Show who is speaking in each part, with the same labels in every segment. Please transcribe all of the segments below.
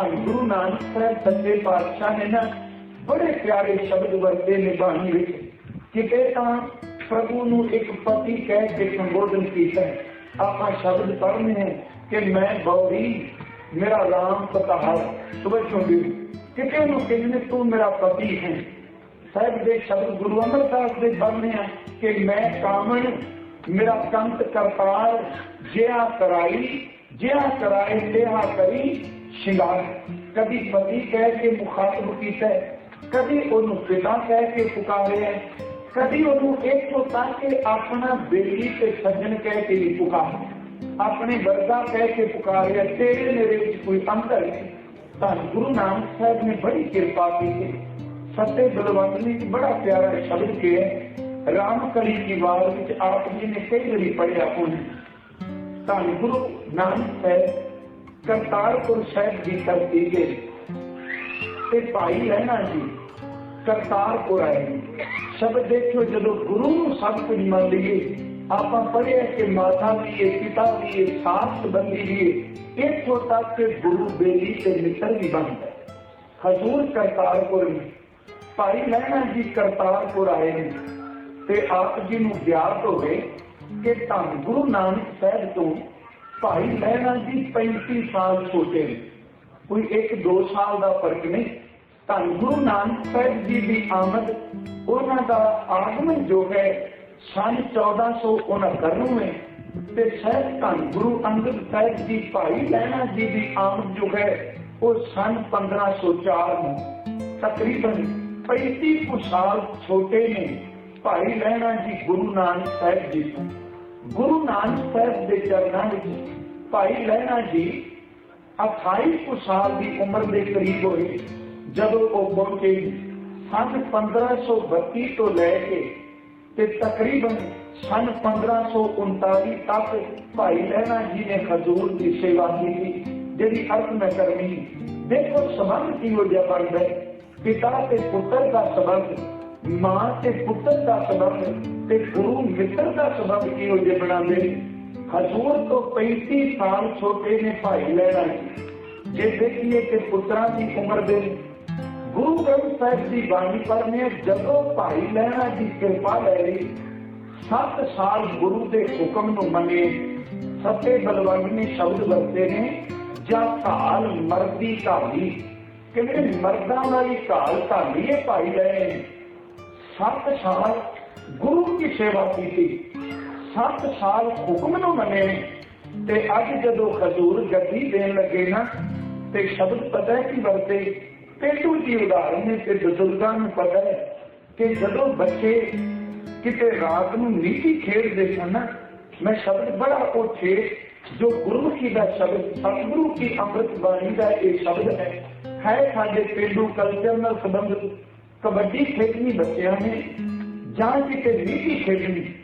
Speaker 1: ਧੰਨ ਗੁਰੂ ਨਾਨਕ ਸਾਹਿਬ ਸੱਚੇ ਪਾਤਸ਼ਾਹ ਨੇ ਨਾ ਬੜੇ ਪਿਆਰੇ ਸ਼ਬਦ ਵਰਤੇ ਨੇ ਬਾਣੀ ਵਿੱਚ, ਕਿਤੇ ਤਾਂ ਪ੍ਰਭੂ ਨੂੰ ਇੱਕ ਪਤੀ ਕਹਿ ਕੇ ਸੰਬੋਧਨ ਕੀਤਾ ਹੈ। ਆਪਾਂ ਸ਼ਬਦ ਪੜ੍ਹਨੇ ਹੈ ਕਿ ਮੈਂ ਗੌਰੀ ਮੇਰਾ ਰਾਮ ਪਤਾਹਾ ਸੁਬਹ ਚੁੰਦੀ ਕਿਤੇ ਉਹਨੂੰ ਕਹਿੰਦੇ ਤੂੰ ਮੇਰਾ ਪਤੀ ਹੈ। ਸਾਹਿਬ ਦੇ ਸ਼ਬਦ ਗੁਰੂ ਅਮਰਦਾਸ ਦੇ ਪੜ੍ਹਨੇ ਆ ਕਿ ਮੈਂ ਕਾਮਣ, ਮੇਰਾ ਕੰਤ ਕਰਤਾਰ, ਜਿਆ ਕਰਾਈ, ਜਿਆ ਕਰਾਏ ਤਿਆ ਕਰੀ ਸ਼ਿੰਗਾਰ ਕਦੀ ਪਤੀ ਕਹਿ ਕੇ ਮੁਖਾਤਬ ਕੀਤਾ ਹੈ, ਕਦੀ ਉਹਨੂੰ ਪਿਤਾ ਕਹਿ ਕੇ ਪੁਕਾਰਿਆ ਹੈ, ਕਦੀ ਉਹਨੂੰ ਇੱਥੋਂ ਤੱਕ ਕਿ ਆਪਣਾ ਬੇਲੀ ਤੇ ਸੱਜਣ ਕਹਿ ਕੇ ਵੀ ਪੁਕਾਰਿਆ ਆਪਣੇ ਵਰਗਾ ਕਹਿ ਕੇ ਪੁਕਾਰਿਆ ਤੇਰੇ ਮੇਰੇ ਵਿੱਚ ਕੋਈ ਅੰਤਰ ਨਹੀਂ ਤਾਂ ਗੁਰੂ ਨਾਨਕ ਸਾਹਿਬ ਨੇ ਬੜੀ ਕਿਰਪਾ ਕੀਤੀ ਸੱਤੇ ਬਲਵੰਤ ਨੇ ਇੱਕ ਬੜਾ ਪਿਆਰਾ ਸ਼ਬਦ ਕਿਹਾ ਰਾਮ ਕਲੀ ਦੀ ਵਾਰ ਵਿੱਚ ਆਪ ਜੀ ਨੇ ਕਈ ਵਾਰੀ ਪੜਿਆ ਉਹਨੇ ਤਾਂ ਗੁਰੂ ਨਾਨਕ ਸਾਹਿਬ ਕਰਤਾਰਪੁਰ ਸਾਹਿਬ ਦੀ ਧਰਤੀ ਗਏ। ਤੇ ਭਾਈ ਲੈਣਾ ਜੀ, ਕਰਤਾਰਪੁਰ ਆਏ। ਸ਼ਬਦ ਦੇਖੋ ਜਦੋਂ ਗੁਰੂ ਨੂੰ ਸਭ ਕੁਝ ਮੰਨ ਲਈਏ, ਆਪਾਂ ਪੜ੍ਹਿਆ ਕਿ ਮਾਤਾ ਵੀ ਹੈ ਪਿਤਾ ਵੀ ਹੈ ਸਾਥ ਸੰਬੰਧੀ ਵੀ ਇੱਥੋਂ ਤੱਕ ਕਿ ਗੁਰੂ ਬੇਲੀ ਤੇ ਮਿੱਤਰ ਵੀ ਬਣਦਾ ਹੈ ਹਜ਼ੂਰ ਕਰਤਾਰਪੁਰ ਨੇ, ਭਾਈ ਲੈਣਾ ਜੀ ਕਰਤਾਰਪੁਰ ਆਏ ਨੇ। ਤੇ ਆਪ ਜੀ ਨੂੰ ਗਿਆਤ ਹੋਵੇ ਕਿ ਧੰਨ ਗੁਰੂ ਨਾਨਕ ਸਾਹਿਬ ਤੋਂ ਭਾਈ ਲੈਣਾ ਜੀ 35 ਸਾਲ ਛੋਟੇ ਨੇ। ਕੋਈ 1-2 ਸਾਲ ਦਾ ਫ਼ਰਕ ਨਹੀਂ। ਧੰਨ ਗੁਰੂ ਨਾਨਕ ਸਾਹਿਬ ਜੀ ਦੀ ਆਮਦ, ਉਹਨਾਂ ਦਾ ਆਗਮਨ ਜੋ ਹੈ, ਸਨ 1469 ਨੂੰ ਹੈ ਤੇ ਸਹਿਬ ਧੰਨ ਗੁਰੂ ਅੰਗਦ ਸਾਹਿਬ ਜੀ ਭਾਈ ਲੈਣਾ ਜੀ ਦੀ ਆਮਦ ਜੋ ਹੈ, ਉਹ ਸਨ 1504 ਨੂੰ ਤਕਰੀਬਨ 35 ਕੁ ਸਾਲ ਛੋਟੇ ਨੇ ਭਾਈ ਲਹਿਣਾ ਜੀ ਗੁਰੂ ਨਾਨਕ ਸਾਹਿਬ ਜੀ ਤੋਂ। ਗੁਰੂ ਨਾਨਕ ਸਾਹਿਬ ਦੇ ਚਰਨਾਂ ਵਿੱਚ ਭਾਈ ਲਹਿਣਾ ਜੀ 28 ਸਾਲ ਦੀ ਉਮਰ ਦੇ ਕਰੀਬ ਹੋਏ, ਜਦੋਂ ਉਹ ਪਹੁੰਚੇ ਸਨ 1532 ਤੋਂ ਲੈ ਕੇ ਤੇ ਤਕਰੀਬਨ ਸਨ 1539 ਤੱਕ ਭਾਈ ਲੈਣਾ ਜੀ ਨੇ ਹਜ਼ੂਰ ਦੀ ਸੇਵਾ ਕੀਤੀ, ਜਿਹੜੀ ਅਰਥ ਮੈਂ ਕਰਨੀ ਦੇਖੋ ਸੰਬੰਧ ਕੀ ਹੋ ਜਾ ਬਣਦਾ ਪਿਤਾ ਤੇ ਪੁੱਤਰ ਦਾ ਸੰਬੰਧ ਮਾਂ ਤੇ ਪੁੱਤਰ ਦਾ ਸੰਬੰਧ ਤੇ ਗੁਰੂ ਮਿੱਤਰ ਦਾ ਸੰਬੰਧ ਕੀ ਹੋ ਜੇ ਬਣਾਉਂਦੇ? ਨੇ ਹਜ਼ੂਰ ਤੋਂ 35 ਸਾਲ ਛੋਟੇ ਨੇ ਭਾਈ ਲੈਣਾ ਜੇ। ਦੇਖੀਏ ਕਿ ਪੁੱਤਰਾਂ ਦੀ ਉਮਰ ਦੇ ਗੁਰੂ ਗ੍ਰੰਥ ਸਾਹਿਬ ਦੀ ਬਾਣੀ ਪੜ੍ਹਨੇ ਜਦੋਂ ਭਾਈ ਲੈਣਾ ਦੀ ਕਿਰਪਾ ਲੈ ਲਈ 7 ਸਾਲ ਗੁਰੂ ਦੇ ਹੁਕਮ ਨੂੰ ਮੰਨੇ, ਸੱਤੇ ਬਲਵੰਤ ਨੇ ਸ਼ਬਦ ਵਰਤੇ ਨੇ, ਜਾਂ ਕਾਲ ਮਰਦੀ ਢਾਲੀ। ਕਹਿੰਦੇ ਮਰਦਾਂ ਵਾਲੀ ਕਾਲ ਢਾਲੀ ਹੈ ਭਾਈ ਲੈਣੇ ਸੱਤ ਸਾਲ ਗੁਰੂ ਦੀ ਸੇਵਾ ਕੀਤੀ। ਸੱਤ ਸਾਲ ਹੁਕਮ ਨੂੰ ਮੰਨੇ ਤੇ ਅੱਜ ਜਦੋਂ ਖਜ਼ੂਰ ਗੱਦੀ ਦੇਣ ਲੱਗੇ ਨਾ, ਤੇ ਸ਼ਬਦ ਪਤਾ ਹੈ ਕਿ ਵਰਤੇ? ਪੇਟੂ ਦੀ ਉਦਾਹਰਨ ਨੇ ਤੇ ਬਜ਼ੁਰਗਾਂ ਨੂੰ ਪਤਾ ਹੈ ਕਿ ਜਦੋਂ ਬੱਚੇ ਕਿਤੇ ਰਾਤ ਨੂੰ ਨੀਤੀ ਖੇਡਦੇ ਸਨ ਮੈਂ ਸ਼ਬਦ ਬੜਾ ਉਹ ਛੇ ਜੋ ਗੁਰਮੁਖੀ ਦਾ ਸ਼ਬਦ ਸਤਿਗੁਰੂ ਕੀ ਅੰਮ੍ਰਿਤ ਬਾਣੀ ਦਾ ਇਹ ਸ਼ਬਦ ਹੈ। ਹੈ ਸਾਡੇ ਪੇਂਡੂ ਕਲਚਰ ਨਾਲ ਸੰਬੰਧਿਤ। ਕਬੱਡੀ ਖੇਡਣੀ ਬੱਚਿਆਂ ਨੇ, ਜਾਂ ਕਿਤੇ ਨੀਤੀ ਖੇਡਣੀ,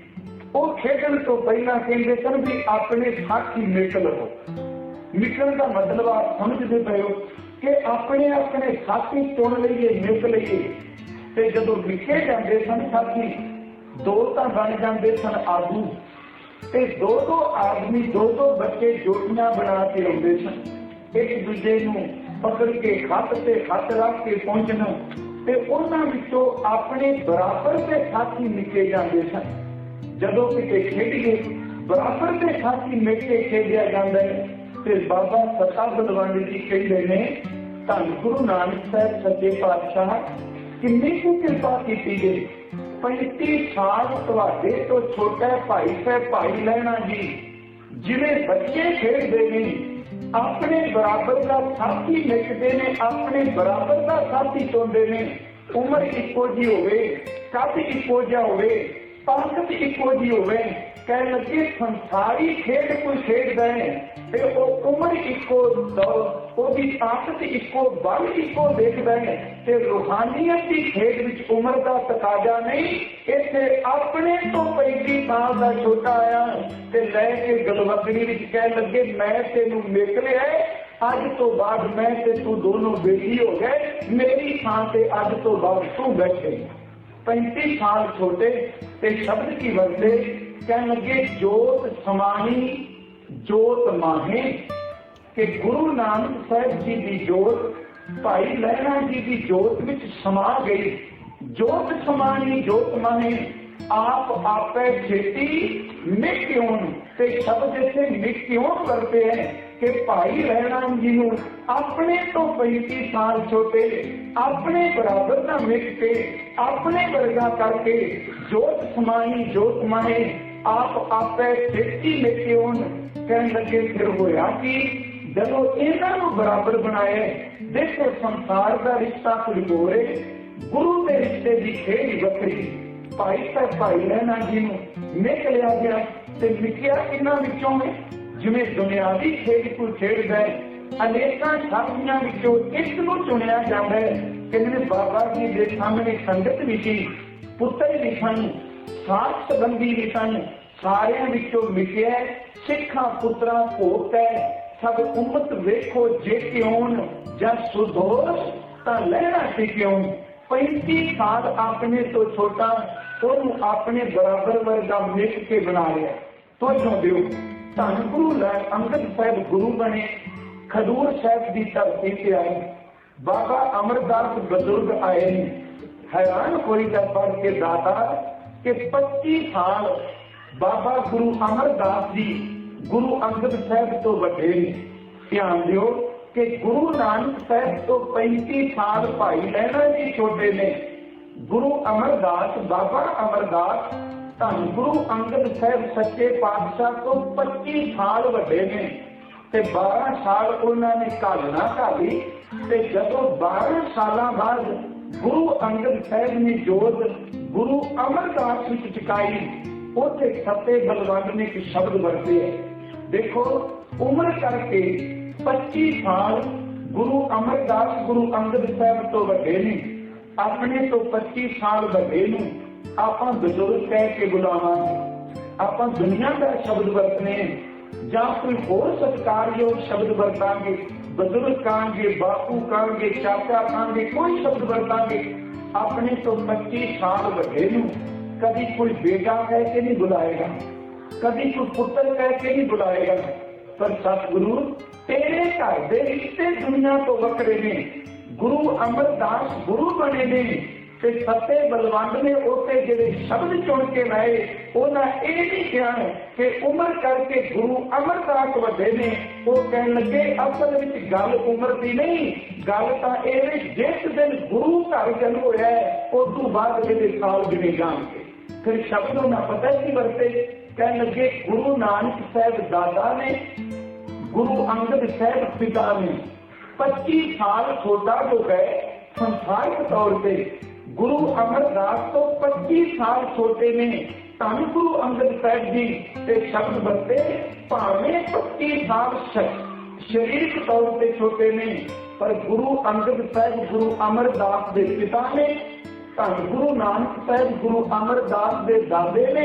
Speaker 1: ਉਹ ਖੇਡਣ ਤੋਂ ਪਹਿਲਾਂ ਕਹਿੰਦੇ ਸਨ ਵੀ ਆਪਣੇ ਸਾਥੀ ਮਿਲ ਲਵੋ ਮਿਲਣ ਦਾ ਮਤਲਬ ਆਪ ਸਮਝਦੇ ਪਏ ਹੋ ਕਿ ਆਪਣੇ ਆਪਣੇ ਸਾਥੀ ਚੁਣ ਲਈਏ ਮਿਲ ਲਈਏ। ਤੇ ਜਦੋਂ ਲਿਖੇ ਜਾਂਦੇ ਸਨ ਸਾਥੀ, ਦੋ ਤਾਂ ਬਣ ਜਾਂਦੇ ਸਨ ਆਗੂ। ਤੇ ਦੋ ਦੋ ਆਦਮੀ, ਦੋ ਦੋ ਬੱਚੇ ਜੋੜੀਆਂ ਬਣਾ ਕੇ ਆਉਂਦੇ ਸਨ। ਇੱਕ ਦੂਜੇ ਨੂੰ ਪਕੜ ਕੇ ਹੱਥ ਤੇ ਹੱਥ ਰੱਖ ਕੇ ਪਹੁੰਚਣਾ ਤੇ ਉਹਨਾਂ ਵਿੱਚੋਂ ਆਪਣੇ ਬਰਾਬਰ ਦੇ ਸਾਥੀ ਨਿਕਲੇ ਜਾਂਦੇ ਸਨ। ਜਦੋਂ ਕਿਤੇ ਖੇਡੀਏ ਬਰਾਬਰ ਦੇ ਸਾਥੀ ਮਿਲ ਕੇ ਖੇਡਿਆ ਜਾਂਦਾ ਹੈ। ਤੇ ਬਾਬਾ ਸਤਾ ਬਲਵੰਡ ਜੀ ਕਹਿੰਦੇ ਨੇ, ਧੰਨ ਗੁਰੂ ਨਾਨਕ ਸਾਹਿਬ, ਸੱਚੇ ਪਾਤਸ਼ਾਹ, ਕਿੰਨੀ ਕੁ ਕਿਰਪਾ ਕੀਤੀ ਗਈ 35 ਸਾਲ ਤੁਹਾਡੇ ਤੋਂ ਛੋਟਾ ਭਾਈ ਸਾਹਿਬ ਭਾਈ ਲੈਣਾ ਜੀ। ਜਿਵੇਂ ਬੱਚੇ ਖੇਡਦੇ ਨੇ ਆਪਣੇ ਬਰਾਬਰ ਦਾ ਸਾਥੀ ਲਿਖਦੇ ਨੇ, ਆਪਣੇ ਬਰਾਬਰ ਦਾ ਸਾਥੀ ਚੁਣਦੇ ਨੇ। ਉਮਰ ਇੱਕੋ ਜੀ ਹੋਵੇ ਕੱਦ ਇੱਕੋ ਜਿਹਾ ਹੋਵੇ, ਤਾਕਤ ਇੱਕੋ ਜੀ ਹੋਵੇ। ਕਹਿ ਲੱਗੇ ਸੰਸਾਰੀ ਖੇਡ ਕੋਈ ਖੇਡਦਾ ਹੈ ਤੇ ਉਹ ਉਮਰ ਇੱਕੋ ਦੌਰ, ਉਹਦੀ ਤਾਕਤ ਇੱਕੋ ਬਲ ਇੱਕੋ ਦੇਖਦਾ ਹੈ ਤੇ ਰੂਹਾਨੀਅਤ ਦੀ ਖੇਡ ਵਿੱਚ ਉਮਰ ਦਾ ਤਕਾਜ਼ਾ ਨਹੀਂ, ਇੱਥੇ ਆਪਣੇ ਤੋਂ 35 ਸਾਲ ਦਾ ਛੋਟਾ ਆਇਆ ਤੇ ਲੈ ਕੇ ਗਲਵਤਨੀ ਵਿੱਚ ਕਹਿ ਲੱਗੇ, ਮੈਂ ਤੈਨੂੰ ਮਿਲ ਲਿਆ ਅੱਜ ਤੋਂ ਬਾਅਦ ਮੈਂ ਤੇ ਤੂੰ ਦੋਨੋਂ ਬੇਟੀ ਹੋ ਗਏ, ਮੇਰੀ ਥਾਂ ਤੇ ਅੱਜ ਤੋਂ ਬਾਅਦ ਤੂੰ ਬੈਠੇ। 35 ਸਾਲ ਛੋਟੇ ਤੇ ਸ਼ਬਦ ਕੀ ਵਰਤੇ? ਕਹਿਣ ਲੱਗੇ, ਜੋਤ ਸਮਾਣੀ ਜੋਤ ਮਾਹੇ ਕਿ ਗੁਰੂ ਨਾਨਕ ਸਾਹਿਬ ਜੀ ਦੀ ਜੋਤ, ਭਾਈ ਲਹਿਣਾ ਜੀ ਦੀ ਜੋਤ ਵਿੱਚ ਸਮਾ ਗਈ। ਜੋਤ ਸਮਾਨੀ ਜੋਤ ਮਾਨੇ ਆਪ ਆਪੇ ਛੇਤੀ ਮਿਕਿਉਨ ਤੇ ਸ਼ਬਦ ਇੱਥੇ ਮਿਕਿਉਨ ਵਰਤੇ ਹੈ ਕਿ ਭਾਈ ਲਹਿਣਾ ਜੀ ਨੂੰ ਆਪਣੇ ਤੋਂ 35 ਸਾਲ ਛੋਟੇ, ਆਪਣੇ ਬਰਾਬਰ ਦਾ ਮਿਕ ਕੇ, ਆਪਣੇ ਵਰਗਾ ਕਰਕੇ ਜੋਤ ਸਮਾਨੀ ਜੋਤ ਮਾਨੇ ਆਪ ਆਪੇ ਛੇਤੀ ਮਿਕਿਉਨ ਕਹਿਣ ਲੱਗੇ ਫਿਰ ਹੋਇਆ ਕਿ ਜਦੋਂ ਇਹਨਾਂ ਨੂੰ ਬਰਾਬਰ ਬਣਾਇਆ, ਦੇਖੋ ਸੰਸਾਰ ਦਾ ਰਿਸ਼ਤਾ ਕੋਈ ਹੋਰ ਹੈ ਗੁਰੂ ਦੇ ਰਿਸ਼ਤੇ ਦੀ ਖੇਡ ਵੱਖਰੀ ਭਾਈ ਤਾਂ ਭਾਈ ਰਹਿਣਾ ਜੀ ਨੂੰ ਨਿਕ ਲਿਆ ਗਿਆ ਤੇ ਲਿਖਿਆ ਇਹਨਾਂ ਵਿੱਚੋਂ ਹੈ ਜਿਵੇਂ ਦੁਨਿਆਵੀ ਖੇਡ ਕੋਈ ਖੇਡਦਾ ਹੈ ਅਨੇਕਾਂ ਸਾਥੀਆਂ ਵਿੱਚੋਂ ਇੱਕ ਨੂੰ ਚੁਣਿਆ ਜਾਂਦਾ ਹੈ ਕਹਿੰਦੇ ਨੇ ਬਾਬਾ ਜੀ ਦੇ ਸਾਹਮਣੇ ਸੰਗਤ ਵੀ ਸੀ ਸਾਰਿਆਂ ਵਿੱਚੋਂ ਮਿਕਿਆ ਸਿੱਖਾਂ ਪੁੱਤਰਾਂ ਭੋਗ ਸਭ ਉਮਤ ਵੇਖੋ ਜੇ ਕਿਉਂ ਜਾਂ ਸੁਦੋਸ਼ ਤਾਂ ਲੈਣਾ ਸੀ ਕਿਉਂ? 35 ਸਾਲ ਆਪਣੇ ਤੋਂ ਛੋਟਾ, ਉਹਨੂੰ ਆਪਣੇ ਬਰਾਬਰ ਵਰਗਾ ਮਿਲ ਕੇ ਬਣਾ ਲਿਆ। ਤੁਹਾਨੂੰ ਦਿਓ, ਧੰਨ ਗੁਰੂ ਲੈ ਅੰਗਦ ਸਾਹਿਬ ਗੁਰੂ ਬਣੇ, ਖਡੂਰ ਸਾਹਿਬ ਦੀ ਧਰਤੀ ਤੇ ਆਏ। ਬਾਬਾ ਅਮਰਦਾਸ ਬਜ਼ੁਰਗ ਆਏ ਨੇ। ਹੈਰਾਨ ਹੋਈ ਦਾ ਪੜ ਕੇ ਦਾਤਾ ਕਿ 25 ਸਾਲ ਬਾਬਾ ਗੁਰੂ ਅਮਰਦਾਸ ਜੀ ਗੁਰੂ ਅੰਗਦ ਸਾਹਿਬ ਤੋਂ ਵੱਡੇ ਨੇ। ਧਿਆਨ ਦਿਓ ਕਿ ਗੁਰੂ ਨਾਨਕ ਸਾਹਿਬ ਤੋਂ 35 ਸਾਲ ਭਾਈ ਲਹਿਣਾ ਜੀ ਛੋਟੇ ਨੇ। ਗੁਰੂ ਅਮਰਦਾਸ, ਬਾਬਾ ਅਮਰਦਾਸ, ਧੰਨ ਗੁਰੂ ਅੰਗਦ ਸਾਹਿਬ ਸੱਚੇ ਪਾਤਸ਼ਾਹ ਤੋਂ 25 ਸਾਲ ਵੱਡੇ ਨੇ। ਤੇ 12 ਸਾਲ ਉਹਨਾਂ ਨੇ ਕਾਲਣਾ ਕਾਲੀ ਤੇ ਜਦੋਂ 12 ਸਾਲਾਂ ਬਾਅਦ ਗੁਰੂ ਅੰਗਦ ਸਾਹਿਬ ਨੇ ਜੋਤ ਗੁਰੂ ਅਮਰਦਾਸ ਵਿੱਚ ਚੁਕਾਈ ਉੱਥੇ ਸੱਤੇ ਬਲਵੰਡ ਨੇ ਇੱਕ ਸ਼ਬਦ ਵਰਤੇ ਹੈ। ਦੇਖੋ, ਉਮਰ ਕਰਕੇ 25 ਸਾਲ ਗੁਰੂ ਅਮਰਦਾਸ, ਗੁਰੂ ਅੰਗਦ ਸਾਹਿਬ ਤੋਂ ਵੱਡੇ ਨੇ। ਆਪਣੇ ਤੋਂ 25 ਸਾਲ ਵੱਡੇ ਨੂੰ। ਆਪਾਂ ਬਜ਼ੁਰਗ ਕਹਿ ਕੇ ਬੁਲਾਵਾਂਗੇ ਆਪਾਂ ਦੁਨੀਆ ਦਾ ਸ਼ਬਦ ਵਰਤਨੇ ਜਾਂ ਕੋਈ ਹੋਰ ਸਤਿਕਾਰਯੋਗ ਸ਼ਬਦ ਵਰਤਾਂਗੇ। ਬਜ਼ੁਰਗ ਕਹਾਂਗੇ, ਬਾਪੂ ਕਹਾਂਗੇ, ਚਾਚਾ ਕਹਾਂਗੇ, ਕੋਈ ਸ਼ਬਦ ਵਰਤਾਂਗੇ। ਆਪਣੇ ਤੋਂ 25 ਸਾਲ ਵੱਡੇ ਨੂੰ। ਕਦੀ ਕੋਈ ਬੇਟਾ ਕਹਿ ਕੇ ਨਹੀਂ ਬੁਲਾਏਗਾ, ਕਦੀ ਕੋਈ ਪੁੱਤਰ ਕਹਿ ਕੇ ਨਹੀਂ ਬੁਲਾਏਗਾ। ਪਰ ਸਤਿਗੁਰੂ ਤੇਰੇ ਘਰ ਦੇ ਰਿਸ਼ਤੇ ਦੁਨੀਆ ਤੋਂ ਵੱਖਰੇ ਨੇ। ਗੁਰੂ ਅਮਰਦਾਸ ਗੁਰੂ ਬਣੇ ਨੇ ਤੇ ਸੱਤੇ ਬਲਵੰਡ ਨੇ ਉਤੇ ਜਿਹੜੇ ਸ਼ਬਦ ਚੁਣ ਕੇ ਲਾਏ ਉਹਨਾਂ ਇਹ ਨਹੀਂ ਕਿਹਾ ਕਿ ਉਮਰ ਕਰਕੇ ਗੁਰੂ ਅਮਰਦਾਸ ਵੱਡੇ ਨੇ। ਉਹ ਕਹਿਣ ਲੱਗੇ, ਅਸਲ ਵਿੱਚ ਗੱਲ ਉਮਰ ਦੀ ਨਹੀਂ, ਗੱਲ ਤਾਂ ਇਹ ਵੀ ਜਿਸ ਦਿਨ ਗੁਰੂ ਘਰ ਜਨਮ ਹੋਇਆ ਉਸ ਤੋਂ ਬਾਅਦ ਇਹਦੇ ਸਾਲ ਗਿਣੇ ਜਾਣਗੇ ਫਿਰ ਸ਼ਬਦ ਉਹਨਾਂ ਪਤਾ ਕੀ ਵਰਤੇ। ਕਹਿਣ ਲੱਗੇ, ਗੁਰੂ ਨਾਨਕ ਸਾਹਿਬ ਦਾਦਾ ਨੇ, ਗੁਰੂ ਅੰਗਦ ਸਾਹਿਬ ਪਿਤਾ ਨੇ 25 ਸਾਲ ਛੋਟਾ ਜੋ ਹੈ, ਸੰਸਾਰਿਕ ਤੌਰ ਤੇ ਗੁਰੂ ਅਮਰਦਾਸ ਤੋਂ 25 ਸਾਲ ਛੋਟੇ ਨੇ, ਧੰਨ ਗੁਰੂ ਅੰਗਦ ਸਾਹਿਬ ਜੀ ਤੇ ਸ਼ਬਦ ਵਰਤੇ, ਭਾਵੇਂ 25 ਸਾਲ ਸਰੀਰਕ ਤੌਰ ਤੇ ਛੋਟੇ ਨੇ, ਪਰ ਗੁਰੂ ਅੰਗਦ ਸਾਹਿਬ, ਗੁਰੂ ਅਮਰਦਾਸ ਦੇ ਪਿਤਾ ਨੇ ਧੰਨ ਗੁਰੂ ਨਾਨਕ ਸਾਹਿਬ ਗੁਰੂ ਅਮਰਦਾਸ ਦੇ ਦਾਦੇ ਨੇ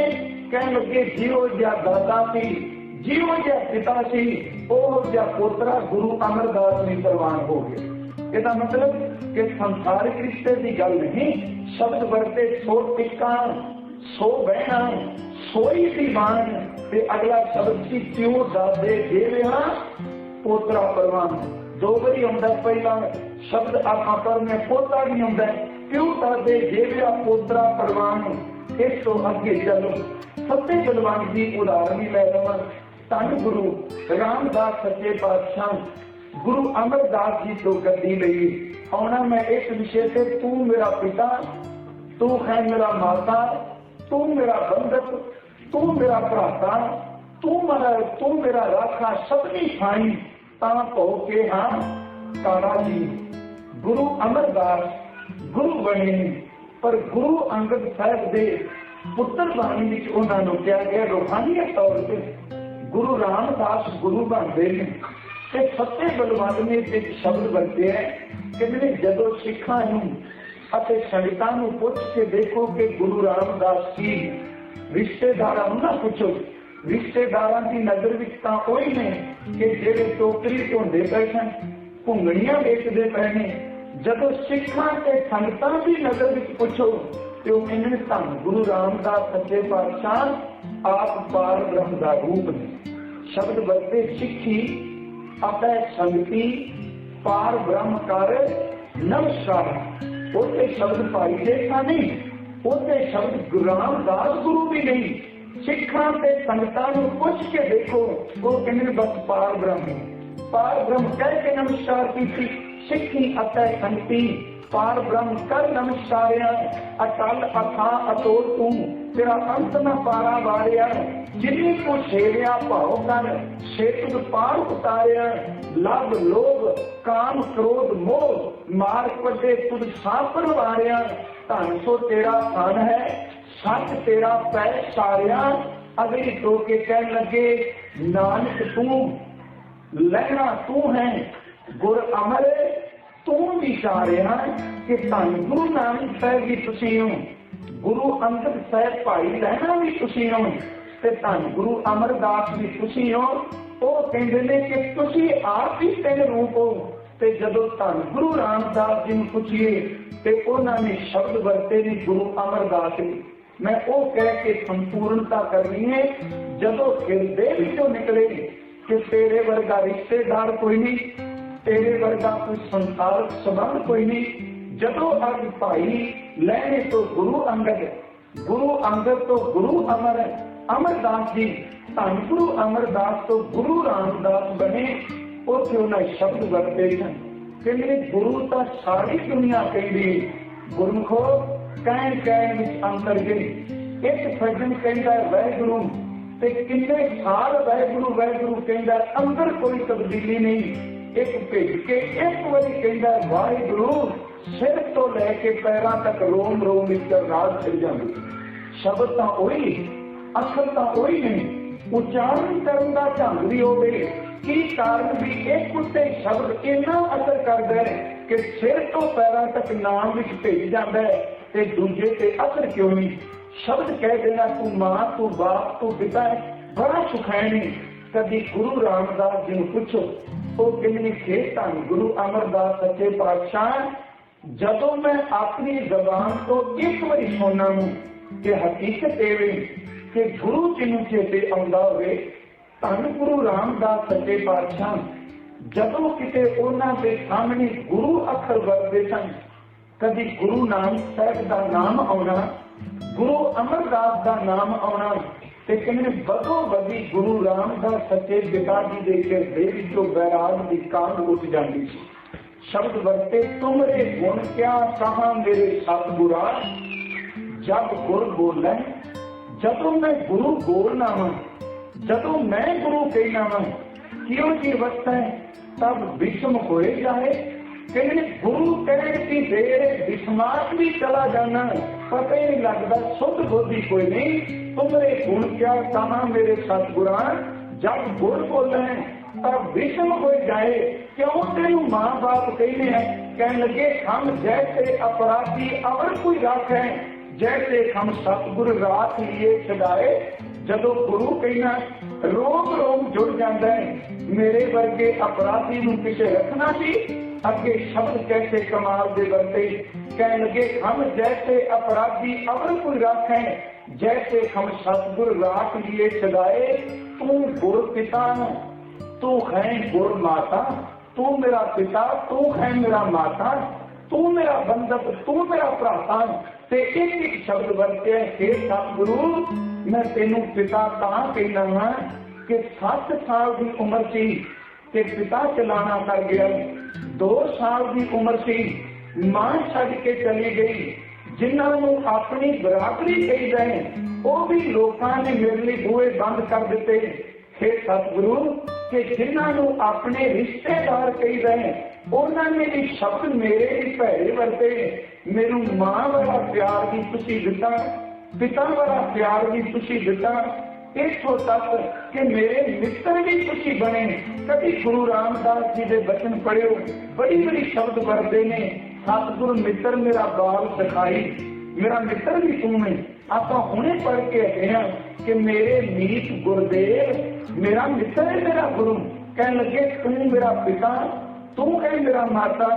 Speaker 1: ਕਹਿਣ ਲੱਗੇ ਜਿਉ ਜਿਹਾ ਦਾਦਾ ਸੀ ਜਿਉ ਜਿਹਾ ਪਿਤਾ ਸੀ, ਉਹ ਜਿਹਾ ਪੋਤਰਾ ਗੁਰੂ ਅਮਰਦਾਸ ਨੇ ਪ੍ਰਵਾਨ ਹੋ ਗਿਆ। ਇਹਦਾ ਮਤਲਬ ਕਿ ਸੰਸਾਰਿਕ ਰਿਸ਼ਤੇ ਦੀ ਗੱਲ ਨਹੀਂ, ਸ਼ਬਦ ਵਰਤੇ ਸੋ ਟਿੱਕਾ, ਸੋ ਬਹਿਣਾ ਸੋਈ ਦੀਵਾਨ ਤੇ ਅਗਲਾ ਸ਼ਬਦ ਸੀ ਪਿਓ ਦਾਦੇ ਦੇਵਿਆ ਪੋਤਰਾ ਪ੍ਰਵਾਨ। ਦੋ ਵਾਰੀ ਆਉਂਦਾ, ਪਹਿਲਾ ਸ਼ਬਦ ਆਪਾਂ ਕਰਨੇ ਪੋਤਾ ਵੀ ਆਉਂਦਾ। ਪਿਓ ਦਾਦੇ ਦੇਵਿਆ ਪੋਤਰਾ ਪ੍ਰਵਾਨ ਇਸ ਤੋਂ ਅੱਗੇ ਚੱਲੋ, ਸੱਤੇ ਬਲਵਾਨ ਦੀ ਉਦਾਹਰਨ ਵੀ ਲੈ ਲਵਾਂ। ਧੰਨ ਗੁਰੂ ਰਾਮਦਾਸ ਸੱਚੇ ਪਾਤਸ਼ਾਹ, ਗੁਰੂ ਅਮਰਦਾਸ ਜੀ ਤੋਂ ਗੱਦੀ ਲਈ। ਆਉਣਾ ਮੈਂ ਇਸ ਵਿਸ਼ੇ ਤੇ, ਤੂੰ ਮੇਰਾ ਪਿਤਾ, ਤੂੰ ਹੈ ਮੇਰਾ ਮਾਤਾ, ਤੂੰ ਮੇਰਾ ਬੰਧਕ, ਤੂੰ ਮੇਰਾ ਭਰਾਤਾ, ਤੂੰ ਮੇਰਾ ਤੂੰ ਮੇਰਾ ਰਾਖਾ ਸਭਨੀ ਸਾਈ ਤਾਂ ਭੋ ਕੇ ਹਾਂ, ਤਾਰਾ ਜੀ, ਗੁਰੂ ਅਮਰਦਾਸ ਗੁਰੂ ਬਣੇ। ਪਰ ਗੁਰੂ ਅੰਗਦ ਸਾਹਿਬ ਦੇ ਪੁੱਤਰ ਬਾਣੀ ਵਿੱਚ ਉਹਨਾਂ ਨੂੰ ਕਿਹਾ ਗਿਆ ਰੋਹਾਨੀਅਤ ਤੌਰ ਤੇ ਗੁਰੂ ਰਾਮਦਾਸ ਗੁਰੂ ਬਣਦੇ ਨੇ। ਤੇ ਸੱਤੇ ਬਲਵੰਤ ਨੇ ਇੱਕ ਸ਼ਬਦ ਵਰਤਿਆ ਹੈ ਕਿ ਜਿਹੜੇ ਜਦੋਂ ਸਿੱਖਾਂ ਨੂੰ ਅਤੇ ਸੰਗਤਾਂ ਨੂੰ ਪੁੱਛ ਕੇ ਦੇਖੋ ਕਿ ਗੁਰੂ ਰਾਮਦਾਸ ਜੀ ਰਿਸ਼ਤੇਦਾਰਾਂ ਨੂੰ ਨਾ ਪੁੱਛੋ, ਰਿਸ਼ਤੇਦਾਰਾਂ ਦੀ ਨਜ਼ਰ ਵਿੱਚ ਤਾਂ ਉਹੀ ਨੇ ਕਿ ਜਿਹੜੇ ਟੋਕਰੀ ਢੋਂਦੇ ਪਏ ਸਨ ਭੁੰਗਣੀਆਂ ਵੇਚਦੇ ਪਏ ਨੇ ਜਦੋਂ ਸਿੱਖਾਂ ਤੇ ਸੰਗਤਾਂ ਦੀ ਨਜ਼ਰ ਵਿੱਚ ਪੁੱਛੋ, ਤੇ ਉਹ ਕਹਿੰਦੇ ਧੰਨ ਗੁਰੂ ਰਾਮਦਾਸ ਸੱਚੇ ਪਾਤਸ਼ਾਹ, ਆਪ ਪਾਰ ਬ੍ਰਹਮ ਦਾ ਰੂਪ ਨੇ। ਸ਼ਬਦ ਵਰਤੇ ਸਿੱਖੀ, ਆਪੈ ਸੰਗਤੀ, ਪਾਰ ਬ੍ਰਹਮ ਕਰ ਨਮਸਕਾਰ ਉਹਦੇ ਸ਼ਬਦ ਭਾਈ ਦੇ ਨਹੀਂ ਉਹਦੇ ਸ਼ਬਦ ਗੁਰੂ ਰਾਮਦਾਸ ਗੁਰੂ ਵੀ ਨਹੀਂ। ਸਿੱਖਾਂ ਤੇ ਸੰਗਤਾਂ ਨੂੰ ਪੁੱਛ ਕੇ ਦੇਖੋ, ਉਹ ਕਹਿੰਦੇ ਨੇ, ਬਸ ਪਾਰ ਬ੍ਰਹਮ। ਪਾਰ ਬ੍ਰਹਮ ਕਹਿ ਕੇ ਨਮਸਕਾਰ ਕੀਤੀ। ਸਿੱਖੀ ਅਤੇ ਸੰਗਤੀ। ਪਾਰ ਬ੍ਰਹਮ ਕਰ ਨਮਸਕਾਰਿਆ ਅਟਲ ਅਥਾ ਅਤੋੜ ਤੂੰ। ਤੇਰਾ ਅੰਤ ਨਾ ਪਾਰਾ ਵਾਰਿਆ, ਜਿਨੀ ਕੋ ਛੇੜਿਆ ਭਾਉ ਕਰ ਛੇਤੁ ਪਾਰ ਉਤਾਰਿਆ। ਲਭ ਲੋਭ, ਕਾਮ ਕ੍ਰੋਧ ਮੋਹ ਮਾਰ ਪੱਡੇ ਤੁਧ ਸਾਪਰ ਵਾਰਿਆ। ਧਨ ਸੋ ਤੇਰਾ ਧਨ ਹੈ, ਸੱਚ ਤੇਰਾ ਪੈ ਸਾਰਿਆ। ਅਗਲੀ ਟੋ ਕੇ ਕਹਿਣ ਲੱਗੇ, ਨਾਨਕ ਤੂੰ, ਲਹਿਣਾ ਤੂੰ ਹੈ। ਗੁਰ ਅਮਰ ਤੂੰ ਵਿਚਾਰਿਆ ਕਿ ਧੰਨ ਗੁਰੂ ਨਾਨਕ ਸਾਹਿਬ ਵੀ ਤੁਸੀਂ ਹੋ। ਗੁਰੂ ਅੰਗਦ ਸਾਹਿਬ ਭਾਈ ਲੈਣਾ ਵੀ ਤੁਸੀਂ ਹੋ ਤੇ ਧੰਨ ਗੁਰੂ ਅਮਰਦਾਸ ਵੀ ਤੁਸੀਂ ਹੋ। ਉਹ ਕਹਿੰਦੇ ਨੇ ਕਿ ਤੁਸੀਂ ਆਪ ਹੀ ਤਿੰਨ ਰੂਪ ਹੋ ਤੇ ਜਦੋਂ ਧੰਨ ਗੁਰੂ ਰਾਮਦਾਸ ਜੀ ਨੂੰ ਪੁੱਛੀਏ ਤੇ ਉਹਨਾਂ ਨੇ ਸ਼ਬਦ ਵਰਤੇ ਨੇ ਗੁਰੂ ਅਮਰਦਾਸ ਨੇ ਮੈਂ ਉਹ ਕਹਿ ਕੇ ਸੰਪੂਰਨਤਾ ਕਰਨੀ ਹੈ, ਜਦੋਂ ਹਿਰਦੇ ਵਿੱਚੋਂ ਨਿਕਲੇ ਕਿ ਤੇਰੇ ਵਰਗਾ ਰਿਸ਼ਤੇਦਾਰ ਕੋਈ ਨਹੀਂ। ਤੇਰੇ ਵਰਗਾ ਕੋਈ ਸੰਸਾਰਕ ਸਬੰਧ ਕੋਈ ਨਹੀਂ। ਜਦੋਂ ਅੱਜ ਭਾਈ ਲੈਣੇ ਤੋਂ ਗੁਰੂ ਅੰਗਦ ਗੁਰੂ ਅੰਗਦ ਤੋਂ ਗੁਰੂ ਅਮਰ ਅਮਰਦਾਸ ਜੀ, ਧੰਨ ਗੁਰੂ ਅਮਰਦਾਸ ਤੋਂ ਗੁਰੂ ਰਾਮਦਾਸ ਬਣੇ, ਉੱਥੇ ਉਹਨਾਂ ਸ਼ਬਦ ਵਰਤੇ ਸਨ। ਕਹਿੰਦੇ, ਗੁਰੂ ਤਾਂ ਸਾਰੀ ਦੁਨੀਆ ਕਹਿੰਦੀ ਗੁਰਮਖੋ, ਕਹਿਣ ਕਹਿਣ ਵਿੱਚ ਅੰਤਰ ਗਈ ਇੱਕ ਸੱਜਣ ਕਹਿੰਦਾ ਵਾਹਿਗੁਰੂ ਤੇ ਕਿੰਨੇ ਸਾਲ ਵਾਹਿਗੁਰੂ ਵਾਹਿਗੁਰੂ ਕਹਿੰਦਾ, ਅੰਦਰ ਕੋਈ ਤਬਦੀਲੀ ਨਹੀਂ। ਇੱਕ ਭੇਜ ਕੇ ਇੱਕ ਵਾਰੀ ਕਹਿੰਦਾ ਹੈ, ਵਾਹਿਗੁਰੂ ਸਿਰ ਤੋਂ ਲੈ ਕੇ ਪੈਰਾਂ ਤੱਕ ਰੋਮ ਰੋਮ ਵਿੱਚ ਰਾਜ ਫਿਰ ਜਾਂਦੀ ਸ਼ਬਦ ਤਾਂ ਉਹੀ ਅਸਲ ਤਾਂ ਉਹੀ ਨਹੀਂ ਉਚਾਰਨ ਕਰਨ ਦਾ ਢੰਗ ਵੀ ਹੋਵੇ ਕੀ ਕਾਰਨ ਵੀ ਇੱਕ ਉੱਤੇ ਸ਼ਬਦ ਇੰਨਾ ਅਸਰ ਕਰਦਾ ਹੈ ਕਿ ਸਿਰ ਤੋਂ ਪੈਰਾਂ ਤੱਕ ਨਾਮ ਵਿੱਚ ਭੇਜ ਜਾਂਦਾ ਹੈ ਤੇ ਦੂਜੇ ਤੇ ਅਸਰ ਕਿਉਂ ਨਹੀਂ ਸ਼ਬਦ ਕਹਿ ਦੇਣਾ ਤੂੰ ਮਾਂ ਤੂੰ ਬਾਪ ਤੂੰ ਪਿਤਾ ਹੈ ਬੜਾ ਸੁਖੈਣੀ ਕਦੀ ਗੁਰੂ ਰਾਮਦਾਸ ਜੀ ਨੂੰ ਪੁੱਛੋ ਉਹ ਕਹਿੰਦੇ ਕਿ ਧੰਨ ਗੁਰੂ ਅਮਰਦਾਸ ਸੱਚੇ ਪਾਤਸ਼ਾਹ, ਜਦੋਂ ਮੈਂ ਆਪਣੀ ਜ਼ਬਾਨ ਤੋਂ ਇੱਕ ਵਾਰੀ ਸੁਣਨਾ ਨੂੰ ਕਿ ਹਕੀਕਤ ਇਹ ਵੇ ਕਿ ਗੁਰੂ ਜੀ ਨੂੰ ਚੇਤੇ ਆਉਂਦਾ ਹੋਵੇ, ਧੰਨ ਗੁਰੂ ਰਾਮਦਾਸ ਸੱਚੇ ਪਾਤਸ਼ਾਹ, ਜਦੋਂ ਕਿਤੇ ਉਹਨਾਂ ਦੇ ਸਾਹਮਣੇ ਗੁਰੂ ਅੱਖਰ ਵਰਤੇ ਸਨ, ਕਦੀ ਗੁਰੂ ਨਾਨਕ ਸਾਹਿਬ ਦਾ ਨਾਮ ਆਉਣਾ, ਗੁਰੂ ਅਮਰਦਾਸ ਦਾ ਨਾਮ ਆਉਣਾ ਤੇ ਕਹਿੰਦੇ ਬਦੋ ਬਦੀ ਗੁਰੂ ਰਾਮਦਾਸ ਸੱਚੇ ਪਿਤਾ ਜੀ ਦੇ ਹਿਰਦੇ ਵਿੱਚੋਂ ਬੈਰਾਗ ਦੀ ਕਾਂਡ ਉੱਠ ਜਾਂਦੀ ਸੀ। ਸ਼ਬਦ ਵਰਤੇ ਤੁਮਰੇ ਗੁਣ ਕਿਆ ਕਹਾ ਮੇਰੇ ਸਤਿਗੁਰਾ? ਜਦ ਗੁਰ ਬੋਲੇ, ਜਦੋਂ ਮੈਂ ਗੁਰੂ ਬੋਲਣਾ ਵਾਂ ਜਦੋਂ ਮੈਂ ਗੁਰੂ ਕਹਿਣਾ ਵਾਂ ਕਿਉਂ ਜੀ ਅਵਸਥਾ ਤਬ ਵਿਸ਼ਮ ਹੋਏ ਜਾਏ ਕਹਿੰਦੇ ਗੁਰੂ ਕਹਿਣ ਦੀ ਦੇਰ ਵਿਸਮਾਸ ਵੀ ਚਲਾ ਜਾਣਾ। ਪਤਾ ਹੀ ਨਹੀਂ ਲੱਗਦਾ, ਸੁਧ ਬੁੱਧੀ ਕੋਈ ਨਹੀਂ। ਤੁਮਰੇ ਗੁਣ ਕਿਆ ਕਹਾ ਮੇਰੇ ਸਤਿਗੁਰਾਂ। ਜਦ ਗੁਰ ਬੋਲੇ ਤਬ ਵਿਸ਼ਮ ਹੋਏ ਜਾਏ। ਕਿਉਂ ਤੈਨੂੰ ਮਾਂ ਬਾਪ ਕਹਿੰਦੇ ਹੈ ਕਹਿਣ ਲੱਗੇ ਹਮ ਜੈਸੇ ਅਪਰਾਧੀ ਅਵਰ ਕੋਈ ਰੱਖ। ਹੈ ਜੈਸੇ ਹਮ ਸਤਿਗੁਰ ਰਾਤ ਲਿਏ ਛਡਾਏ। ਜਦੋਂ ਗੁਰੂ ਕਹਿਣਾ ਰੋਮ ਰੋਮ ਜੁੜ ਜਾਂਦਾ ਹੈ। ਮੇਰੇ ਵਰਗੇ ਅਪਰਾਧੀ ਨੂੰ ਪਿੱਛੇ ਰੱਖਣਾ ਸੀ? ਅੱਗੇ ਸ਼ਬਦ ਕੈਸੇ ਕਮਾਲ ਦੇ ਵਰਤੇ ਕਹਿਣ ਲੱਗੇ ਹਮ ਜੈਸੇ ਅਪਰਾਧੀ ਅਵਰ ਕੋਈ ਜੈਸੇ ਹਮ ਸਤਿਗੁਰ ਰਾਤ ਲਿਏ ਛਡਾਏ ਤੂੰ ਗੁਰ ਪਿਤਾ ਤੂੰ ਹੈ ਗੁਰ ਮਾਤਾ, ਤੂੰ ਮੇਰਾ ਪਿਤਾ, ਤੂੰ ਹੈ ਮੇਰਾ ਮਾਤਾ, ਤੂੰ ਮੇਰਾ ਬੰਧਪ ਤੂੰ ਮੇਰਾ ਭਰਾਤਾ ਤੇ ਇੱਕ ਇੱਕ ਸ਼ਬਦ ਵਰਤਿਆ, ਹੈ ਸਤਿਗੁਰੂ, ਮੈਂ ਤੈਨੂੰ ਪਿਤਾ ਤਾਂ ਕਹਿਣਾ ਹਾਂ ਕਿ 7 ਸਾਲ ਦੀ ਉਮਰ ਚ ਤੇ ਪਿਤਾ ਚਲਾਣਾ ਕਰ ਗਿਆ। 2 ਸਾਲ ਦੀ ਉਮਰ ਸੀ। ਮਾਂ ਛੱਡ ਕੇ ਚਲੀ ਗਈ। ਜਿਨ੍ਹਾਂ ਨੂੰ ਆਪਣੀ ਬਰਾਬਰੀ ਕਹੀ ਜਾਏ, ਉਹ ਵੀ ਲੋਕਾਂ ਨੇ ਮੇਰੇ ਲਈ ਬੂਹੇ ਬੰਦ ਕਰ ਦਿੱਤੇ। हे ਸਤਿਗੁਰੂ, ਕਿ ਜਿਨ੍ਹਾਂ ਨੂੰ ਆਪਣੇ ਰਿਸ਼ਤੇਦਾਰ ਕਹੀ ਰਹੇ ਉਹਨਾਂ ਨੇ ਵੀ ਸ਼ਬਦ ਮੇਰੇ ਲਈ ਭੈੜੇ ਵਰਤੇ। ਮੈਨੂੰ ਮਾਂ ਵਾਲਾ ਪਿਆਰ ਵੀ ਤੁਸੀਂ ਦਿੱਤਾ, ਪਿਤਾ ਵਾਲਾ ਪਿਆਰ ਵੀ ਤੁਸੀਂ ਦਿੱਤਾ। ਇੱਥੋਂ ਤੱਕ ਕਿ ਮੇਰੇ ਮਿੱਤਰ ਵੀ ਤੁਸੀਂ ਬਣੇ। ਕਦੀ ਗੁਰੂ ਰਾਮਦਾਸ ਜੀ ਦੇ ਬਚਨ ਪੜਿਓ ਬੜੀ ਬੜੀ ਸ਼ਬਦ ਵਰਤੇ ਨੇ। ਸਤਿਗੁਰੂ ਮਿੱਤਰ ਮੇਰਾ ਬਾਲ ਦਿਖਾਈ ਮੇਰਾ ਮਿੱਤਰ ਵੀ ਤੂੰ ਹੈ ਆਪਾਂ ਹੁਣੇ ਪੜ ਕੇ ਹਟੇ ਹਾਂ ਕਿ ਮੇਰੇ ਮੀਤ ਗੁਰਦੇਵ, ਮੇਰਾ ਮਿੱਤਰ ਹੈ ਮੇਰਾ ਗੁਰੂ। ਕਹਿਣ ਲੱਗੇ, ਤੂੰ ਮੇਰਾ ਪਿਤਾ, ਤੂੰ ਹੈ ਮੇਰਾ ਮਾਤਾ।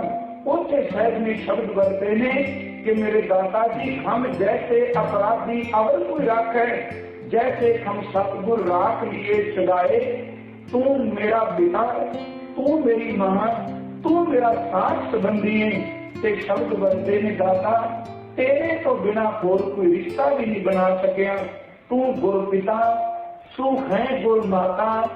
Speaker 1: ਉੱਥੇ ਸਾਹਿਬ ਨੇ ਸ਼ਬਦ ਵਰਤੇ ਨੇ ਕਿ ਮੇਰੇ ਦਾਤਾ ਜੀ, ਹਮ ਜੈਸੇ ਅਪਰਾਧੀ, ਅਵਰ ਕੋਈ ਰੱਖ। ਹੈ ਜੈਸੇ ਹਮ ਸਤਗੁਰ ਰਾਖ ਲਿਏ ਚਲਾਏ ਤੂੰ ਮੇਰਾ ਪਿਤਾ ਤੂੰ ਮੇਰੀ ਮਾਂ ਤੂੰ ਮੇਰਾ ਸਾਥ ਸੰਬੰਧੀ ਹੈ ਤੇ ਸ਼ਬਦ ਵਰਦੇ ਨੇ ਦਾਤਾ ਤੇਰੇ ਤੋਂ ਬਿਨਾ ਹੋਰ ਕੋਈ ਰਿਸ਼ਤਾ ਵੀ ਨਹੀਂ ਬਣਾ ਸਕਿਆ ਤੂੰ ਗੁਰ ਪਿਤਾ ਤੂੰ ਹੈ ਗੁਰ ਮਾਤਾ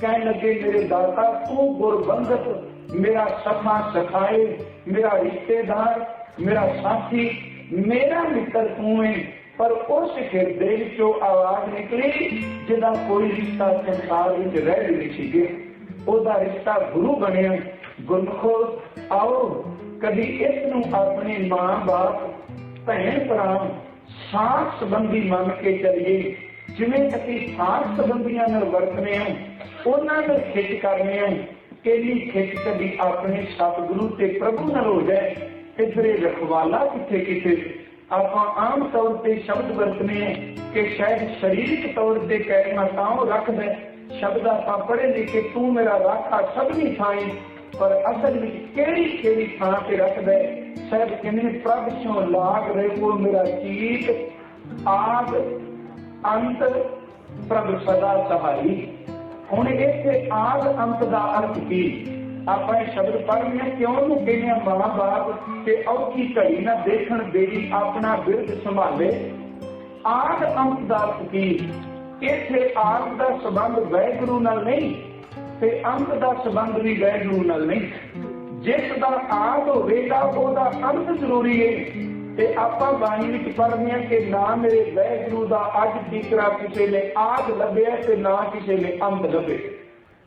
Speaker 1: ਕਹਿਣ ਲੱਗੇ ਮੇਰੇ ਦਾਤਾ ਤੂੰ ਗੁਰਬੰਧਕ ਮੇਰਾ ਸਖਾ ਸਖਾਏ ਮੇਰਾ ਰਿਸ਼ਤੇਦਾਰ ਮੇਰਾ ਸਾਥੀ ਮੇਰਾ ਮਿੱਤਰ ਤੂੰ ਹੈ ਪਰ ਉਸ ਹਿਰਦੇ ਵਿੱਚੋਂ ਆਵਾਜ਼ ਨਿਕਲੀ ਜਿਹਦਾ ਕੋਈ ਰਿਸ਼ਤਾ ਸੰਸਾਰ ਵਿੱਚ ਰਹਿ ਨਹੀਂ ਸੀਗੇ। ਉਹਦਾ ਰਿਸ਼ਤਾ ਗੁਰੂ ਬਣਿਆ। ਗੁਰਮਖੋ, ਆਓ, ਕਦੀ ਇਸ ਨੂੰ ਆਪਣੇ ਮਾਂ-ਬਾਪ ਭੈਣ ਭਰਾ ਸਾਥ ਸੰਬੰਧੀ ਮੰਨ ਕੇ ਚੱਲੀਏ। ਜਿਵੇਂ ਅਸੀਂ ਸਾਥ ਸੰਬੰਧੀਆਂ ਨਾਲ ਵਰਤਨੇ ਹਾਂ, ਉਹਨਾਂ ਨਾਲ ਖਿੱਚ ਕਰਨੇ ਹਾਂ। ਕਿਹੜੀ ਖਿੱਚ ਕਦੀ ਆਪਣੇ ਸਤਿਗੁਰੂ ਤੇ ਪ੍ਰਭੂ ਨਾਲ ਹੋ ਜਾਏ, ਇਧਰੇ ਰਖਵਾਲਾ ਕਿੱਥੇ ਕਿੱਥੇ ਆਪਾਂ ਆਮ ਤੌਰ ਤੇ ਸ਼ਬਦ ਵਰਤਨੇ ਕਿ ਸ਼ਾਇਦ ਸਰੀਰਕ ਤੌਰ ਤੇ ਕਹਿਣਾ ਤਾਂ ਉਹ ਸ਼ਬਦ ਆਪਾਂ ਪੜ੍ਹੇ ਲਿਖੇ, ਤੂੰ ਮੇਰਾ ਰਾਖਾ ਸਭਨੀ ਥਾਈ ਪਰ ਅਸਲ ਵਿੱਚ ਕਿਹੜੀ ਕਿਹੜੀ ਥਾਂ ਤੇ ਰੱਖਦਾ ਸ਼ਾਇਦ ਕਿੰਨੇ ਪ੍ਰਭ ਸੋ ਲਾਗ ਰਹੇ ਕੋ ਮੇਰਾ ਚੀਤ ਆਦ ਅੰਤ, ਪ੍ਰਭ ਸਦਾ ਸਹਾਈ। ਹੁਣ ਇੱਥੇ ਆਦ ਅੰਤ ਦਾ ਅਰਥ ਕੀ? ਆਪਾਂ ਇਹ ਸ਼ਬਦ ਪੜ੍ਹਨੇ ਕਿਉਂ ਨੂੰ ਕਹਿੰਦੇ ਮਾਂ ਬਾਪ ਤੇ ਔਖੀ ਘੜੀ ਨਾ ਦੇਖਣ ਦੇਰੀ ਆਪਣਾ ਬਿਰਧ ਸੰਭਾਲੇ। ਆਦ ਅੰਤ ਦਾ ਅਰਥ ਕੀ ਆਦ ਦਾ ਸੰਬੰਧ ਵੈਗੁਰੂ ਨਾਲ ਨਹੀਂ, ਤੇ ਅੰਤ ਦਾ ਸੰਬੰਧ ਵੀ ਵੈਗੁਰੂ ਨਾਲ ਨਹੀਂ। ਜਿਸ ਦਾ ਆਦ ਹੋਵੇਗਾ ਉਹਦਾ ਅੰਤ ਜ਼ਰੂਰੀ ਹੈ ਤੇ ਆਪਾਂ ਬਾਣੀ ਵਿੱਚ ਪੜ੍ਹਦੇ ਹਾਂ ਕਿ ਨਾ ਮੇਰੇ ਵੈਗੁਰੂ ਦਾ ਅੱਜ ਤੀਕਰਾ ਕਿਸੇ ਨੇ ਆਦ ਲੱਭਿਆ ਤੇ ਨਾ ਕਿਸੇ ਨੇ ਅੰਤ ਲੱਭੇ।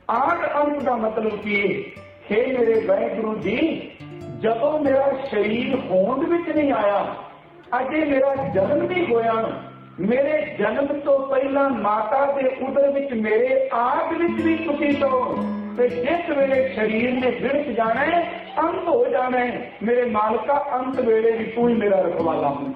Speaker 1: ਆਦ ਅੰਤ ਦਾ ਮਤਲਬ ਕੀ ਹੈ ਹੇ ਮੇਰੇ ਵਾਹਿਗੁਰੂ ਜੀ, ਜਦੋਂ ਮੇਰਾ ਸਰੀਰ ਹੋਂਦ ਵਿੱਚ ਨਹੀਂ ਆਇਆ, ਅਜੇ ਮੇਰਾ ਜਨਮ ਨਹੀਂ ਹੋਇਆ, ਮੇਰੇ ਜਨਮ ਤੋਂ ਪਹਿਲਾਂ ਮਾਤਾ ਦੇ ਉਦਰ ਵਿੱਚ ਮੇਰੇ ਆਦ ਵਿੱਚ ਵੀ ਤੁਸੀਂ ਤੋਂ, ਤੇ ਜਿਸ ਵੇਲੇ ਸਰੀਰ ਨੇ ਵਿਰਕ ਜਾਣਾ ਹੈ, ਅੰਤ ਹੋ ਜਾਣਾ ਹੈ, ਮੇਰੇ ਮਾਲਕਾ ਅੰਤ ਵੇਲੇ ਵੀ ਤੂੰ ਹੀ ਮੇਰਾ ਰਖਵਾਲਾ ਹੈ।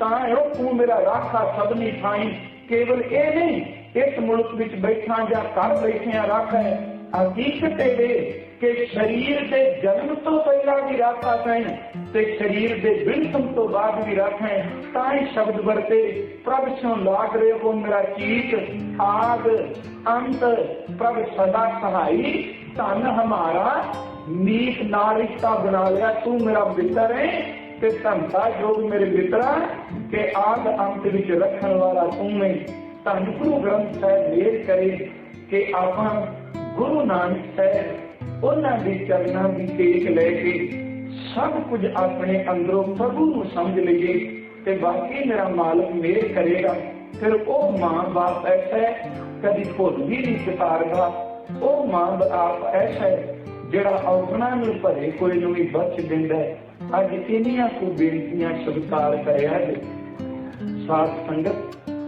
Speaker 1: ਤਾਂ ਇਹੋ ਤੂੰ ਮੇਰਾ ਰਾਖਾ ਸਭਨੀ ਥਾਈ, ਕੇਵਲ ਇਹ ਨਹੀਂ, ਇਸ ਮੁਲਕ ਵਿੱਚ ਬੈਠਾ ਜਾਂ ਘਰ ਬੈਠਿਆਂ ਰੱਖ ਹੈ, ਹਕੀਕਤ ਇਹ ਕਿ ਸਰੀਰ ਦੇ ਜਨਮ ਤੋਂ ਪਹਿਲਾਂ ਵੀ ਰਾਖਾ ਹੈ ਤੇ ਸਰੀਰ ਦੇ ਬਿਲਕੁਲ ਤੋਂ ਬਾਅਦ ਵੀ ਰੱਖ ਹੈ। ਤਾਂ ਹੀ ਸ਼ਬਦ ਵਰਤੇ ਪ੍ਰਭ ਸੋ ਲਾਗ ਰਹੇ ਹੋ ਮੇਰਾ ਚੀਤ ਆਦ ਅੰਤ, ਪ੍ਰਭ ਸਦਾ ਸਹਾਈ, ਧਨ ਹਮਾਰਾ, ਨੀਕ ਨਾਲ ਰਿਸ਼ਤਾ ਬਣਾ ਲਿਆ, ਤੂੰ ਮੇਰਾ ਮਿੱਤਰ ਹੈ ਤੇ ਧੰਦਾ ਜੋਗ ਮੇਰੇ ਮਿੱਤਰਾ ਕਿ ਆਦ ਅੰਤ ਵਿੱਚ ਰੱਖਣ ਵਾਲਾ ਤੂੰ ਹੈ। ਧੰਨ ਗੁਰੂ ਗ੍ਰੰਥ ਸਾਹਿਬ ਮੇਰ ਕਰੇ ਕਿ ਆਪਾਂ ਗੁਰੂ ਨਾਨਕ ਸਾਹਿਬ ਉਹਨਾਂ ਦੇ ਚਰਨਾਂ ਦੀ ਟੇਕ ਲੈ ਕੇ ਸਭ ਕੁਝ ਆਪਣੇ ਅੰਦਰੋਂ ਪ੍ਰਭੂ ਨੂੰ ਸਮਝ ਲਈਏ ਤੇ ਬਾਕੀ ਮੇਰਾ ਮਾਲਕ ਮੇਰ ਕਰੇਗਾ। ਫਿਰ ਉਹ ਮਾਂ ਬਾਪ ਐਸਾ ਕਦੀ ਭੁੱਲ ਵੀ ਨਹੀਂ ਸਿਤਾਰਦਾ। ਉਹ ਮਾਂ ਬਾਪ ਐਸਾ ਜਿਹੜਾ ਔਗਣਾ ਨੂੰ ਭਰੇ ਕੋਈ ਨੂੰ ਵੀ ਬਖਸ਼ ਦਿੰਦਾ ਹੈ। ਅੱਜ ਇੰਨੀਆਂ ਕੋ ਬੇਨਤੀਆਂ ਸਵੀਕਾਰ ਕਰਿਆ ਜੀ। ਸਾਧ ਸੰਗਤ,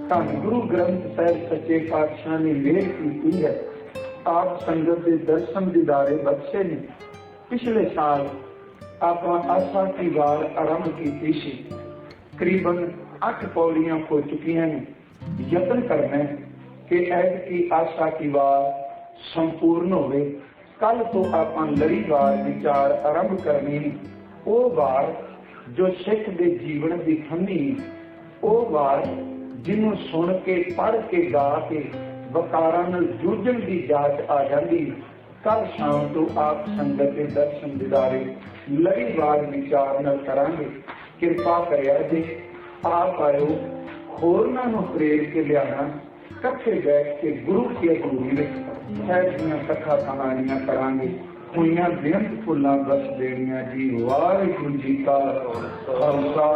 Speaker 1: ਧੰਨ ਗੁਰੂ ਗ੍ਰੰਥ ਸਾਹਿਬ ਸੱਚੇ ਪਾਤਸ਼ਾਹ ਨੇ ਮਿਹਰ ਕੀਤੀ ਹੈ। ਆਪ ਸੰਗਤ ਦੇ ਦਰਸ਼ਨ ਦਿਦਾਰੇ ਬਖਸ਼ੇ ਨੇ। ਪਿਛਲੇ ਸਾਲ ਆਪਾਂ ਆਸਾ ਦੀ ਵਾਰ ਆਰੰਭ ਕੀਤੀ ਸੀ। ਕਰੀਬਨ 8 ਪੌੜੀਆਂ ਹੋ ਚੁੱਕੀਆਂ ਨੇ। ਯਤਨ ਕਰਨਾ ਕਿ ਐਡ ਕੀ ਆਸਾ ਦੀ ਵਾਰ ਸੰਪੂਰਨ ਹੋਵੇ। ਕੱਲ ਤੋਂ ਆਪਾਂ ਲੜੀਵਾਰ ਵਿਚਾਰ ਆਰੰਭ ਕਰਨੀ ਹੈ। ਉਹ ਵਾਰ ਜੋ ਸਿੱਖ ਦੇ ਜੀਵਨ ਦੀ ਖੰਮੀ ਉਹ ਵਾਰ ਜਿਹਨੂੰ ਸੁਣ ਕੇ, ਪੜ੍ਹ ਕੇ, ਗਾ ਕੇ ਵਕਾਰਾਂ ਨਾਲ ਜੂਝਣ ਦੀ ਜਾਚ ਆ ਜਾਂਦੀ। ਕੱਲ ਸ਼ਾਮ ਤੋਂ ਆਪ ਸੰਗਤ ਦੇ ਦਰਸ਼ਨ ਦਿਦਾਰੇ ਲੜੀਵਾਰ ਵਿਚਾਰ ਨਾਲ ਕਰਾਂਗੇ। ਕਿਰਪਾ ਕਰਿਆ ਜੀ ਆਪ ਆਇਓ, ਹੋਰਨਾਂ ਨੂੰ ਪ੍ਰੇਰ ਕੇ ਲਿਆਣਾ। ਇਕੱਠੇ ਬੈਠ ਕੇ ਗੁਰੂ ਕੀ ਹਜ਼ੂਰੀ ਵਿੱਚ ਸਹਿਜ ਦੀਆਂ ਕਥਾ ਕਹਾਣੀਆਂ ਕਰਾਂਗੇ। ਹੋਈਆਂ ਬੇਅੰਤ ਫੁੱਲਾਂ ਬਸ ਦੇਣੀਆਂ ਜੀ ਵਾਹਿਗੁਰੂ ਜੀ ਕਾ ਖਾਲਸਾ।